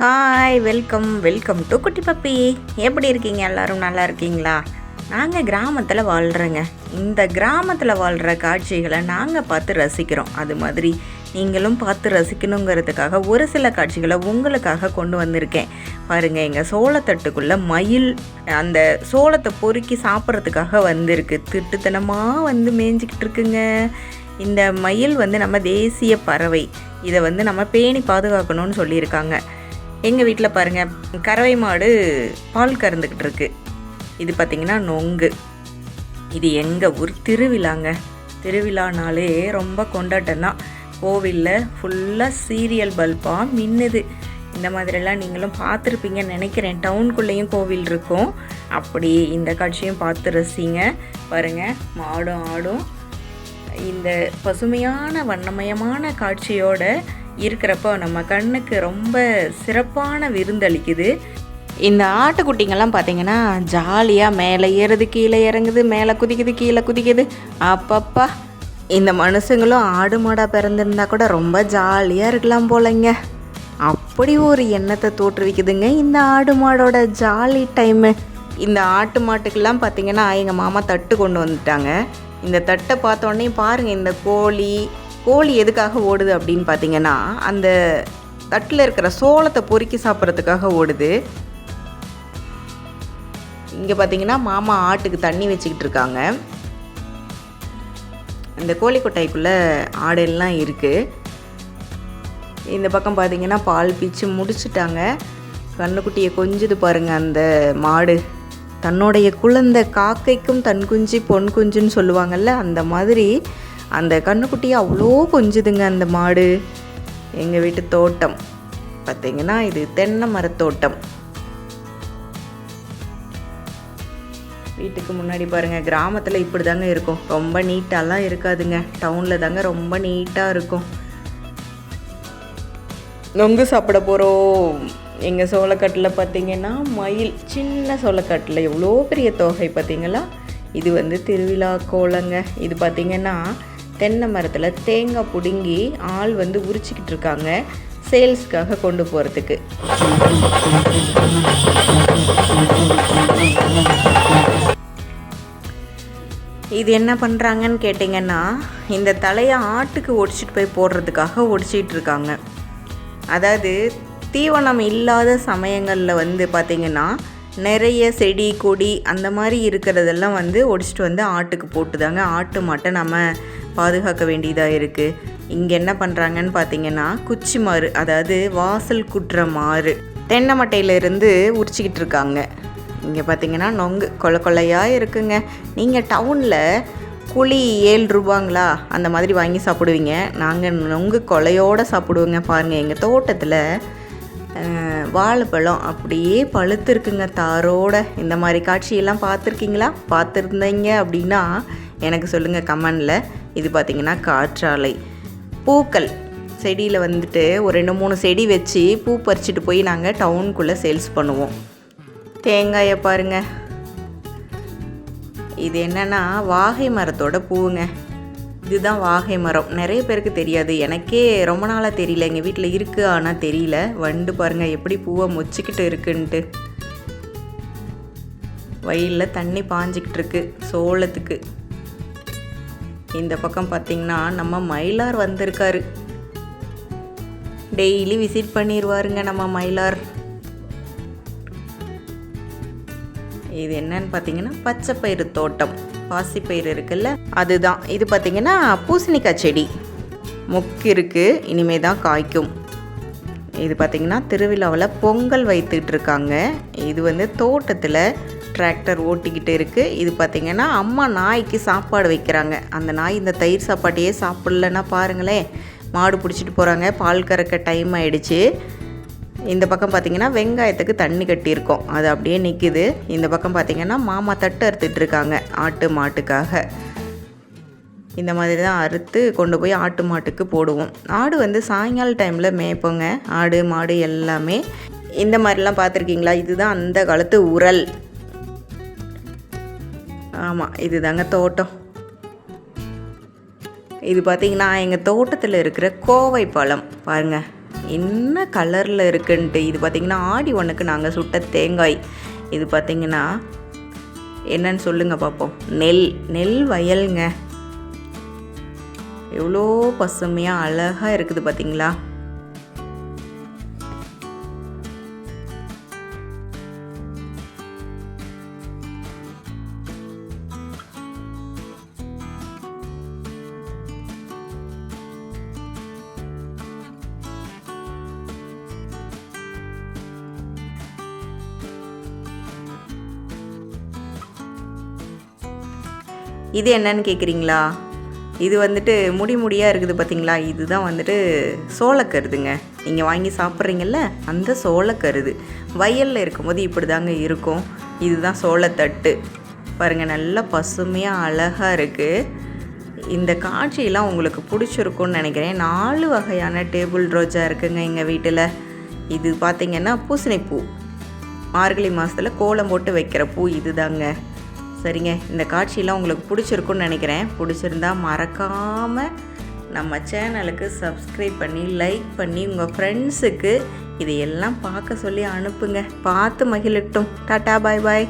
Hi welcome welcome to குட்டி puppy எப்படி இருக்கீங்க? எல்லாரும் நல்லா இருக்கீங்களா? நாங்கள் கிராமத்தில் வாழ்கிறோங்க இந்த கிராமத்தில் வாழ்கிற காட்சிகளை நாங்கள் பார்த்து ரசிக்கிறோம். அது மாதிரி நீங்களும் பார்த்து ரசிக்கணுங்கிறதுக்காக ஒரு சில காட்சிகளை உங்களுக்காக கொண்டு வந்திருக்கேன். பாருங்கள் எங்கள் சோளத்தட்டுக்குள்ளே மயில் அந்த சோளத்தை பொறுக்கி சாப்பிட்றதுக்காக வந்திருக்கு. திட்டுத்தனமாக வந்து மேய்ஞ்சிக்கிட்டு இருக்குங்க. இந்த மயில் வந்து நம்ம தேசிய பறவை. இதை வந்து நம்ம பேணி பாதுகாக்கணும்னு சொல்லியிருக்காங்க. எங்கள் வீட்டில் பாருங்கள் கறவை மாடு பால் கறந்துக்கிட்டு இருக்கு. இது பார்த்திங்கன்னா நொங்கு. இது எங்கள் ஊர் திருவிழாங்க. திருவிழானாலே ரொம்ப கொண்டாட்டம் தான் கோவிலில் ஃபுல்லாக சீரியல் பல்பாக மின்னுது. இந்த மாதிரிலாம் நீங்களும் பார்த்துருப்பீங்கன்னு நினைக்கிறேன். டவுனுக்குள்ளேயும் கோவில் இருக்கும். அப்படி இந்த காட்சியும் பார்த்து ரசிங்க. பாருங்கள் மாடும் ஆடும். இந்த பசுமையான வண்ணமயமான காட்சியோட இருக்கிறப்போ நம்ம கண்ணுக்கு ரொம்ப சிறப்பான விருந்தளிக்குது. இந்த ஆட்டுக்குட்டிங்கெல்லாம் பார்த்தீங்கன்னா ஜாலியாக மேலே ஏறுது கீழே இறங்குது மேலே குதிக்குது கீழே குதிக்குது. அப்பப்பா இந்த மனுஷங்களும் ஆடு மாடாக பிறந்திருந்தா கூட ரொம்ப ஜாலியாக இருக்கலாம் போலங்க. அப்படி ஒரு எண்ணத்தை தோற்றுவிக்குதுங்க இந்த ஆடு மாடோட ஜாலி டைமு. இந்த ஆட்டு மாட்டுக்கெல்லாம் பார்த்தீங்கன்னா எங்கள் மாமா தட்டு கொண்டு வந்துட்டாங்க. இந்த தட்டை பார்த்தோன்னே பாருங்கள் இந்த கோழி கோழி எதுக்காக ஓடுது அப்படின்னு பார்த்தீங்கன்னா அந்த தட்டில் இருக்கிற சோளத்தை பொறுக்கி சாப்பிட்றதுக்காக ஓடுது. இங்கே பார்த்தீங்கன்னா மாமா ஆட்டுக்கு தண்ணி வச்சுக்கிட்டு இருக்காங்க. இந்த கோழி கொட்டாய்க்குள்ளே ஆடெல்லாம் இருக்குது இந்த பக்கம் பார்த்தீங்கன்னா பால் பீச்சு முடிச்சிட்டாங்க. கண்ணுக்குட்டியை கொஞ்சது பாருங்கள் அந்த மாடு. தன்னுடைய குழந்தை காக்கைக்கும் தன் குஞ்சு பொன் குஞ்சுன்னு சொல்லுவாங்கல்ல அந்த மாதிரி அந்த கண்ணுக்குட்டியை அவ்வளோ கொஞ்சுதுங்க அந்த மாடு. எங்கள் வீட்டு தோட்டம். பார்த்தீங்கன்னா இது தென்னை மரத்தோட்டம் வீட்டுக்கு முன்னாடி பாருங்கள் கிராமத்தில் இப்படி தாங்க இருக்கும். ரொம்ப நீட்டாலாம் இருக்காதுங்க. டவுனில் தாங்க ரொம்ப நீட்டாக இருக்கும். நொங்கு சாப்பிட போகிறோம் எங்கள் சோளக்கட்டில் பார்த்தீங்கன்னா மயில் சின்ன சோளக்கட்டில். எவ்வளோ பெரிய தொகை பார்த்தீங்களா இது வந்து திருவிழா கோலங்க. இது பார்த்தீங்கன்னா தென்னை மரத்தில் தேங்காய் பிடுங்கி ஆள் வந்து உரிச்சிக்கிட்டு இருக்காங்க. சேல்ஸ்க்காக கொண்டு போகிறதுக்கு இது என்ன பண்ணுறாங்கன்னு கேட்டிங்கன்னா இந்த தலையை ஆட்டுக்கு ஒடிச்சிட்டு போய் போடுறதுக்காக ஒடிச்சிட்டு இருக்காங்க. அதாவது தீவனம் இல்லாத சமயங்களில் வந்து பார்த்திங்கன்னா நிறைய செடி கொடி அந்த மாதிரி இருக்கிறதெல்லாம் வந்து ஒடிச்சிட்டு வந்து ஆட்டுக்கு போட்டுதாங்க. ஆட்டு மாட்டை நம்ம பாதுகாக்க வேண்டியதாக இருக்குது இங்கே என்ன பண்ணுறாங்கன்னு பார்த்தீங்கன்னா குச்சி மாறு அதாவது வாசல் குற்ற மாறு தென்னை மட்டையிலேருந்து உரிச்சிக்கிட்டு இருக்காங்க. இங்கே பார்த்தீங்கன்னா நொங்கு கொலை கொள்ளையாக இருக்குங்க. நீங்கள் டவுனில் குழி ஏழு ரூபாங்களா அந்த மாதிரி வாங்கி சாப்பிடுவீங்க. நாங்கள் நொங்கு கொலையோடு சாப்பிடுவோங்க பாருங்கள் எங்கள் தோட்டத்தில் வாழைப்பழம் அப்படியே பழுத்து இருக்குங்க. தாரோட இந்த மாதிரி காட்சியெல்லாம் பார்த்துருக்கீங்களா? பார்த்துருந்தீங்க அப்படின்னா எனக்கு சொல்லுங்கள் கமெண்டில். இது பார்த்திங்கன்னா காற்றாலை. பூக்கள். செடியில் வந்துட்டு ஒரு ரெண்டு மூணு செடி வச்சு பூ பறிச்சுட்டு போய் நாங்கள் டவுனுக்குள்ளே சேல்ஸ் பண்ணுவோம். தேங்காயை பாருங்கள் இது என்னென்னா வாகை மரத்தோட பூவுங்க. இதுதான் வாகை மரம். நிறைய பேருக்கு தெரியாது. எனக்கே ரொம்ப நாளாக தெரியல. எங்கள் வீட்டில் இருக்குது ஆனால் தெரியல. வண்டு பாருங்கள் எப்படி பூவை முச்சிக்கிட்டு இருக்குன்ட்டு. வயலில் தண்ணி பாஞ்சிக்கிட்டு இருக்கு. சோளத்துக்கு. இந்த பக்கம் பார்த்திங்கன்னா நம்ம மயிலார் வந்திருக்காரு. டெய்லி விசிட் பண்ணிடுவாருங்க நம்ம மயிலார். இது என்னன்னு பார்த்தீங்கன்னா பச்சை பயிறு தோட்டம். பாசிப்பயிறு இருக்குல்ல அதுதான். இது பார்த்திங்கன்னா பூசணிக்காய் செடி. மொக்கு இருக்குது இனிமே தான் காய்க்கும். இது பார்த்திங்கன்னா திருவிழாவில் பொங்கல் வைத்துக்கிட்டு இருக்காங்க. இது வந்து தோட்டத்தில் டிராக்டர் ஓட்டிக்கிட்டு இருக்குது இது பார்த்திங்கன்னா அம்மா நாய்க்கு சாப்பாடு வைக்கிறாங்க. அந்த நாய் இந்த தயிர் சாப்பாட்டையே சாப்பிட்லன்னா பாருங்களேன். மாடு பிடிச்சிட்டு போகிறாங்க பால் கறக்க டைம் ஆகிடுச்சு இந்த பக்கம் பார்த்திங்கன்னா வெங்காயத்துக்கு தண்ணி கட்டியிருக்கோம். அது அப்படியே நிற்கிது இந்த பக்கம் பார்த்திங்கன்னா மாமா தட்டு அறுத்துட்ருக்காங்க ஆட்டு மாட்டுக்காக. இந்த மாதிரி தான் அறுத்து கொண்டு போய் ஆட்டு மாட்டுக்கு போடுவோம். ஆடு வந்து சாயங்கால டைமில் மேய்ப்போங்க. ஆடு மாடு எல்லாமே. இந்த மாதிரிலாம் பார்த்துருக்கீங்களா இதுதான் அந்த காலத்து உரல். ஆமாம் இது தாங்க தோட்டம். இது பார்த்திங்கன்னா எங்கள் தோட்டத்தில் இருக்கிற கோவை பழம். பாருங்கள் என்ன கலரில் இருக்குன்ட்டு. இது பார்த்திங்கன்னா ஆடி ஒன்றுக்கு நாங்கள் சுட்ட தேங்காய். இது பார்த்திங்கன்னா என்னன்னு சொல்லுங்கள் பார்ப்போம் நெல் நெல் வயலுங்க. எவ்வளோ பசுமையாக அழகாக இருக்குது பார்த்தீங்களா இது என்னன்னு கேட்குறீங்களா இது வந்துட்டு முடி முடியாக இருக்குது பார்த்தீங்களா இதுதான் வந்துட்டு சோளக்கருதுங்க. நீங்கள் வாங்கி சாப்பிட்றீங்கல்ல அந்த சோளக்கருது. வயலில் இருக்கும்போது இப்படி தாங்க இருக்கும். இதுதான் சோளத்தட்டு. பாருங்கள் நல்லா பசுமையாக அழகாக இருக்குது இந்த காட்சியெல்லாம் உங்களுக்கு பிடிச்சிருக்கும்னு நினைக்கிறேன். நாலு வகையான டேபிள் ரோஜா இருக்குங்க எங்கள் வீட்டில். இது பார்த்திங்கன்னா பூசணிப்பூ. மார்கழி மாதத்தில் கோலம் போட்டு வைக்கிற பூ இதுதாங்க. சரிங்க. இந்த காட்சியெல்லாம் உங்களுக்கு பிடிச்சிருக்குன்னு நினைக்கிறேன். பிடிச்சிருந்தா மறக்காமல் நம்ம சேனலுக்கு சப்ஸ்கிரைப் பண்ணி லைக் பண்ணி உங்கள் ஃப்ரெண்ட்ஸுக்கு இதையெல்லாம் பார்க்க சொல்லி அனுப்புங்க. பார்த்து மகிழட்டும். Tata bye bye.